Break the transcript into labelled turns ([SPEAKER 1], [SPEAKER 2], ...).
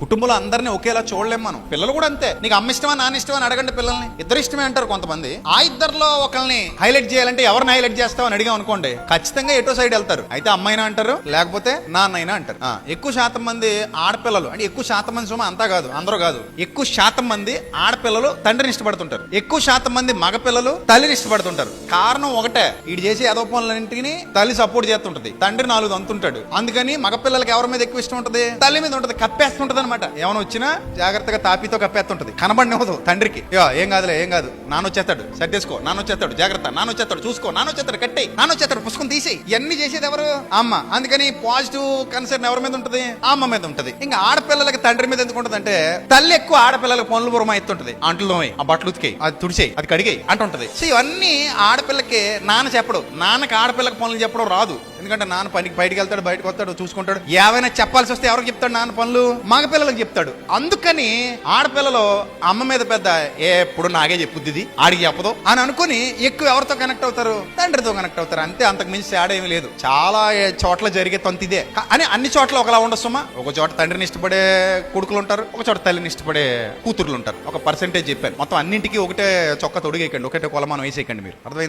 [SPEAKER 1] కుటుంబంలో అందరినీ ఒకేలా చూడలేం మనం. పిల్లలు కూడా అంతే. నీకు అమ్మ ఇష్టమా నాన్న ఇష్టమా అని అడగండి పిల్లల్ని. ఇద్దరు ఇష్టమే అంటారు కొంతమంది. ఆ ఇద్దరిలో ఒకరిని హైలైట్ చేయాలంటే ఎవరిని హైలైట్ చేస్తావు అని అడిగాం అనుకోండి ఖచ్చితంగా ఎటో సైడ్ వెళ్తారు. అయితే అమ్మాయినా అంటారు లేకపోతే నాన్నైనా అంటారు. ఆ, ఎక్కువ శాతం మంది ఆడపిల్లలు అంటే ఎక్కువ శాతం మంది సుమ అంతా కాదు అందరూ కాదు. ఎక్కువ శాతం మంది ఆడపిల్లలు తండ్రిని ఇష్టపడుతుంటారు. ఎక్కువ శాతం మంది మగపిల్లలు తల్లిని ఇష్టపడుతుంటారు. కారణం ఒకటే వీడు చేసే ఏదో పనులన్నింటినీ తల్లి సపోర్ట్ చేస్తుంటది. తండ్రి నాలుగు అంతుంటాడు. అందుకని మగపిల్లలకి ఎవరి మీద ఎక్కువ ఇష్టం ఉంటది? తల్లి మీద ఉంటది కప్పేస్తుంటది అనమాట. ఏమైనా వచ్చినా జాగ్రత్తగా తాపితో కప్పేస్తుంటది. కనబడినవదు తండ్రికి. ఏం కాదులే ఏం కాదు. నాన్న వచ్చేస్తాడు. సర్దేసుకో నాన్న వచ్చేస్తాడు. జాగ్రత్త. నాన్న వచ్చేస్తాడు. చూసుకో. నాన్న వచ్చేస్తాడు. కట్టి నాన్న వచ్చేస్తాడు. పుస్తకం తీసి ఇవన్నీ చేసేది ఎవరు అమ్మ. అందుకని పాజిటివ్ కన్సర్న్ ఎవరి మీద ఉంటది? అమ్మ మీద ఉంటది. ఇంకా ఆడపిల్లలకి తండ్రి మీద ఎందుకు ఉంటది అంటే తల్లి ఎక్కువ ఆడపిల్లలకి పనులు బురమ ఎత్తుంటది. అంట్లు ఆ బట్టలు ఉతికే అది తుడిచేయి అది కడిగేయి అంటుంటది. సో ఇవన్నీ ఆడపిల్లకి నాన్న చెప్పడు. నాన్నకి ఆడపిల్లకి పనులు చెప్పడం రాదు. ఎందుకంటే నాన్న పనికి బయటికి వెళ్తాడు బయటకు వస్తాడు చూసుకుంటాడు. ఏవైనా చెప్పాల్సి వస్తే ఎవరికి చెప్తాడు నాన్న పనులు? మగ పిల్లలకు చెప్తాడు. అందుకని ఆడపిల్లలు అమ్మ మీద పెద్ద ఎప్పుడు నాగే చెప్పుద్ది ఆడికి చెప్పదు. అని అనుకుని ఎక్కువ ఎవరితో కనెక్ట్ అవుతారు? తండ్రితో కనెక్ట్ అవుతారు. అంతే. అంతకు మించి తేడా ఏమీ లేదు. చాలా చోట్ల జరిగే తొంత ఇదే. అని అన్ని చోట్ల ఒకలా ఉండొస్తుమా ఒక చోట తండ్రిని ఇష్టపడే కొడుకులు ఉంటారు ఒక చోట తల్లిని ఇష్టపడే కూతురులు ఉంటారు. ఒక పర్సెంటేజ్ చెప్పాను. మొత్తం అన్నింటికి ఒకటే చొక్క తొడిగేయకండి ఒకటే కొలమానం వేసేయకండి మీరు. అర్థమైందా?